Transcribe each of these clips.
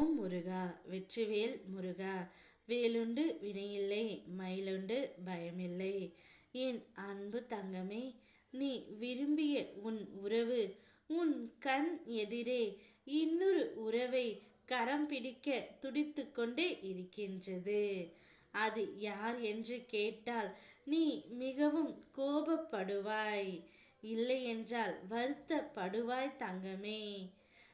ஓம் முருகா வெற்றிவேல் முருகா வேலுண்டு வினையில்லை மயிலுண்டு பயமில்லை. என் அன்பு தங்கமே நீ விரும்பிய உன் உறவு உன் கண் எதிரே இன்னொரு உறவை கரம் பிடிக்க துடித்து கொண்டே இருக்கின்றது. அது யார் என்று கேட்டால் நீ மிகவும் கோபப்படுவாய். இல்லை என்றால் வருத்தப்படுவாய் தங்கமே.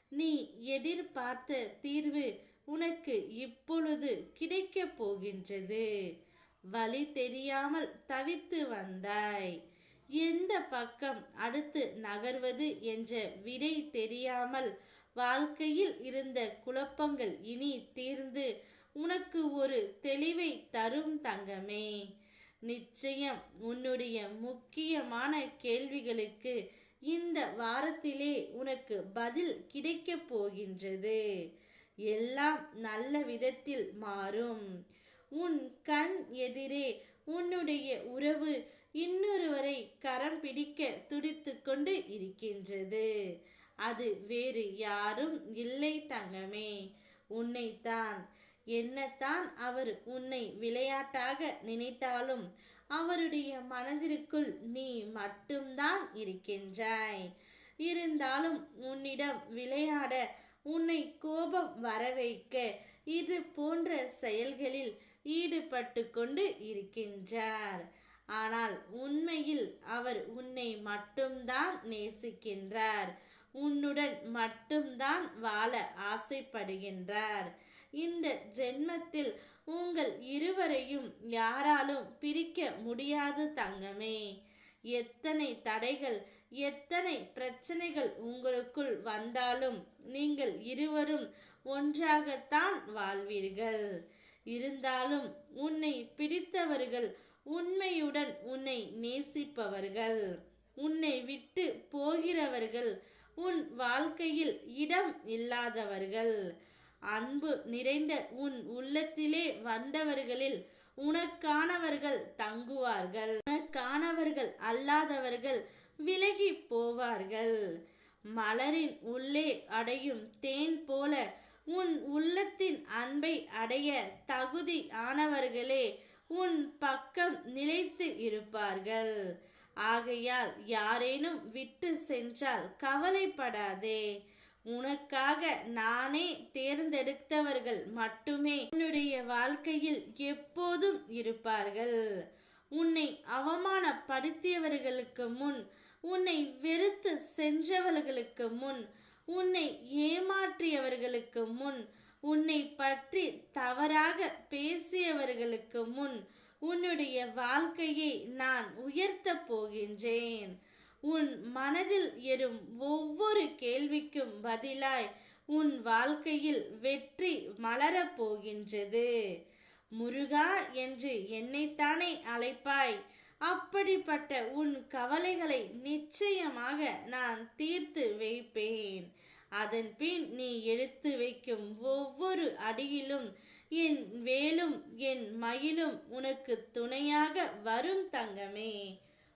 நீ எதிர்பார்த்த தீர்வு உனக்கு இப்பொழுது கிடைக்கப் போகின்றது. வழி தெரியாமல் தவித்து வந்தாய். எந்த பக்கம் அடுத்து நகர்வது என்ற விடை தெரியாமல் வாழ்க்கையில் இருந்த குழப்பங்கள் இனி தீர்ந்து உனக்கு ஒரு தெளிவை தரும் தங்கமே. நிச்சயம் உன்னுடைய முக்கியமான கேள்விகளுக்கு இந்த வாரத்திலே உனக்கு பதில் கிடைக்கப் போகின்றது. எல்லாம் நல்ல விதத்தில் மாறும். உன் கண் எதிரே உன்னுடைய உறவு இன்னொருவரை கரம் பிடிக்க துடித்து கொண்டு இருக்கின்றது. அது வேறு யாரும் இல்லை தங்கமே. உன்னைத்தான் என்னத்தான் அவர் உன்னை விளையாட்டாக நினைத்தாலும் அவருடைய மனதிற்குள் நீ மட்டும்தான் இருக்கின்றாய். இருந்தாலும் உன்னிடம் விளையாட உன்னை கோபம் வர வைக்க இது போன்ற செயல்களில் ஈடுபட்டு கொண்டு இருக்கின்றார். ஆனால் உண்மையில் அவர் உன்னை மட்டும்தான் நேசிக்கின்றார். உன்னுடன் மட்டும்தான் வாழ ஆசைப்படுகின்றார். இந்த ஜென்மத்தில் உங்கள் இருவரையும் யாராலும் பிரிக்க முடியாது தங்கமே. எத்தனை தடைகள் எத்தனை பிரச்சனைகள் உங்களுக்குள் வந்தாலும் நீங்கள் இருவரும் ஒன்றாகத்தான் வாழ்வீர்கள். இருந்தாலும் உன்னை பிடித்தவர்கள் உண்மையுடன் உன்னை நேசிப்பவர்கள் உன்னை விட்டு போகிறவர்கள் உன் வாழ்க்கையில் இடம் இல்லாதவர்கள். அன்பு நிறைந்த உன் உள்ளத்திலே வந்தவர்களில் உனக்கானவர்கள் தங்குவார்கள். உனக்கானவர்கள் அல்லாதவர்கள் விலகி போவார்கள். மலரின் உள்ளே அடையும் தேன் போல உன் உள்ளத்தின் அன்பை அடைய தகுதி ஆனவர்களே உன் பக்கம் நிலைத்து இருப்பார்கள். ஆகையால் யாரேனும் விட்டு சென்றால் கவலைப்படாதே. உனக்காக நானே தேர்ந்தெடுத்தவர்கள் மட்டுமே உன்னுடைய வாழ்க்கையில் எப்போதும் இருப்பார்கள். உன்னை அவமானப்படுத்தியவர்களுக்கு முன் உன்னை வெறுத்து சென்றவர்களுக்கு முன் உன்னை ஏமாற்றியவர்களுக்கு முன் உன்னை பற்றி தவறாக பேசியவர்களுக்கு முன் உன்னுடைய வாழ்க்கையை நான் உயர்த்தப் போகின்றேன். உன் மனதில் எறும் ஒவ்வொரு கேள்விக்கும் பதிலாய் உன் வாழ்க்கையில் வெற்றி மலரப் போகின்றது. முருகா என்று என்னைத்தானே அழைப்பாய். அப்படிப்பட்ட உன் கவலைகளை நிச்சயமாக நான் தீர்த்து வைப்பேன். அதன் பின் நீ எடுத்து வைக்கும் ஒவ்வொரு அடியிலும் என் வேலும் என் மயிலும் உனக்கு துணையாக வரும் தங்கமே.